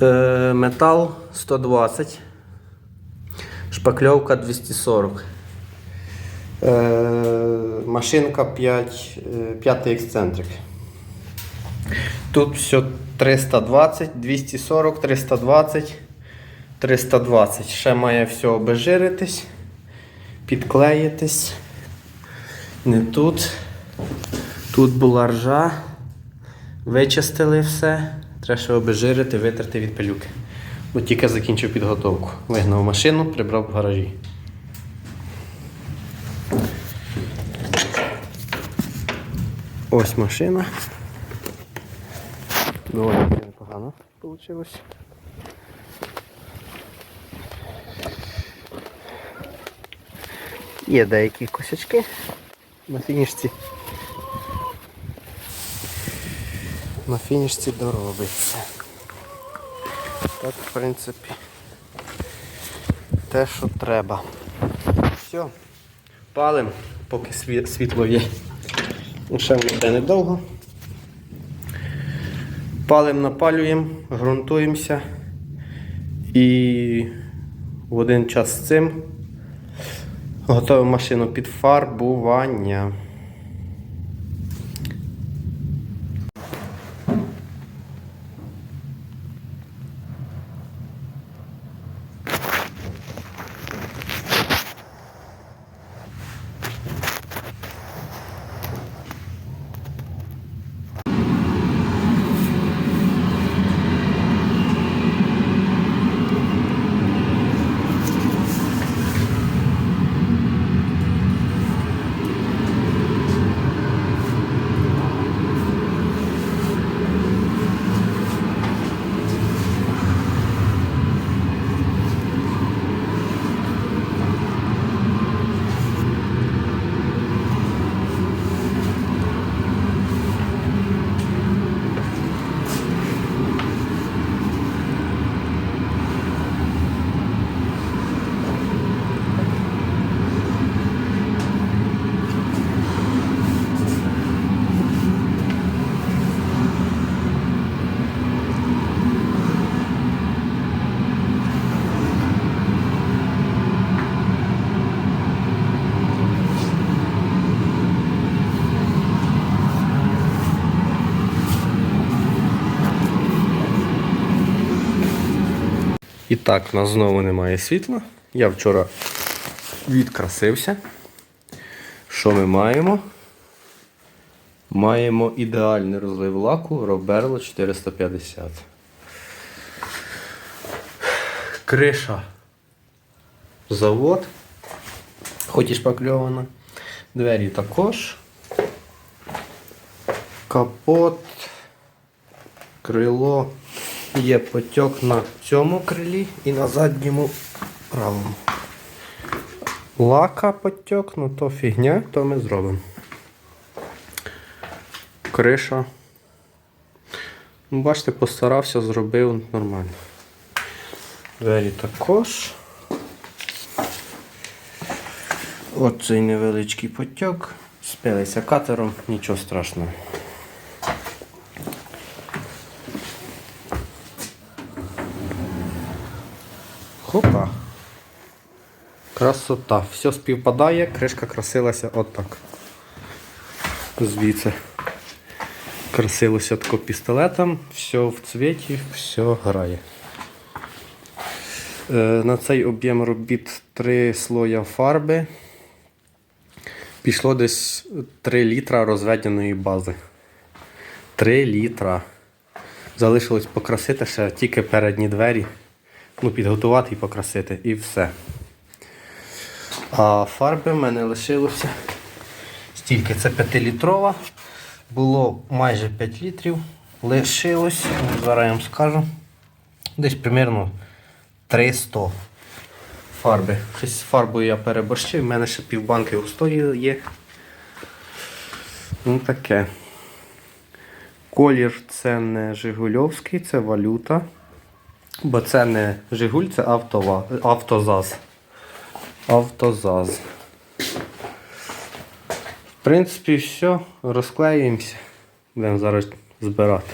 Е, метал 120. Шпакльовка 240. Е, машинка 5, е, 5 ексцентрик. Тут все 320, 240, 320, 320. Ще має все обезжиритись, підклеїтись. Не тут. Тут була ржа. Вичистили все. Треба ще обезжирити, витерти від пилюки. От тільки закінчив підготовку. Вигнав машину, прибрав в гаражі. Ось машина. Доволі непогано вийшло. Є деякі косячки на фінішці. На фінішці доробиться. Так, в принципі, те, що треба. Все, палим, поки світло є. Ще буде недовго. Палим, напалюємо, ґрунтуємося і в один час з цим готуємо машину під фарбування. І так, в нас знову немає світла. Я вчора відкрасився. Що ми маємо? Маємо ідеальний розлив лаку Роберло 450. Криша. Завод. Хоч і шпакльована. Двері також. Капот. Крило. Є потік на цьому крилі і на задньому правому. Лака потік, ну то фігня, то ми зробимо. Криша. Ну, Бачите, постарався, зробив нормально. Двері також. Оцей невеличкий потік. Спилися катером, нічого страшного. Хопа. Красота. Все співпадає, кришка красилася отак. Звідси. Красилося тако пістолетом, все в цвіті, все грає. Е, на цей об'єм робіт 3 слоя фарби. Пішло десь 3 літра розведеної бази. 3 літра. Залишилось покрасити ще тільки передні двері. Ну, підготувати і покрасити, і все. А фарби в мене лишилося стільки. Це 5-літрова. Було майже 5 літрів. Лишилось, зараз я вам скажу. Десь примерно 300 фарби. Щось з фарбою я переборщив, в мене ще півбанки устої є. Ну таке. Колір це не Жигульовський, це валюта. Бо це не Жигуль, це автова, автозаз. Автозаз. В принципі, все, розклеїмося. Будемо зараз збирати.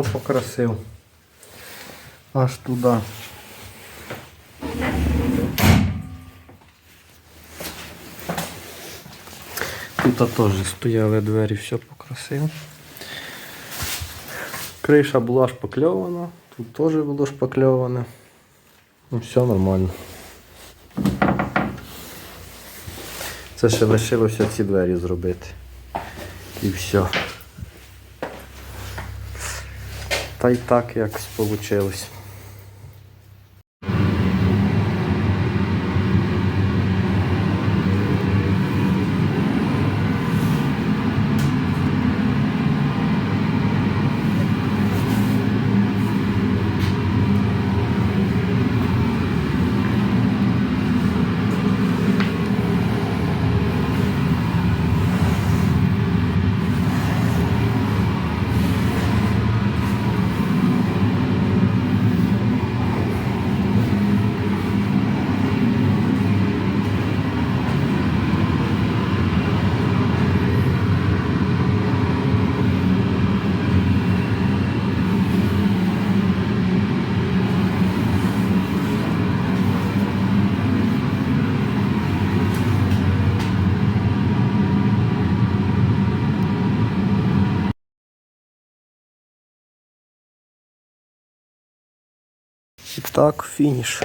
Все покрасив. Аж туди. Тут теж стояли двері, все покрасив. Криша була шпакльована, тут теж було шпакльоване. Ну, все нормально. Це ще лишилося ці двері зробити. І все. Та й так якось вийшло. І так, фініш.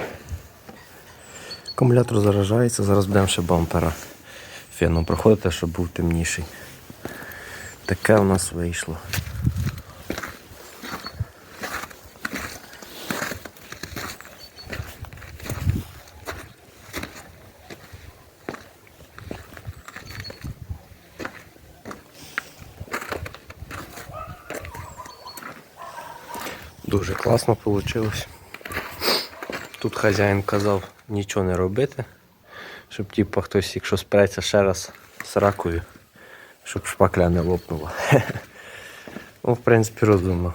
Акумулятор заражається, зараз будемо ще бампера феном проходити, щоб був темніший. Таке у нас вийшло. Дуже класно вийшло. Тут хазяїн казав нічого не робити, щоб типу, хтось, якщо спреться ще раз з ракою, щоб шпакля не лопнула. ну, в принципі, розумно.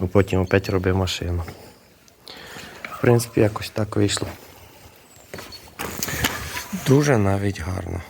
Бо потім опять робив машину. В принципі, якось так вийшло. Дуже навіть гарно.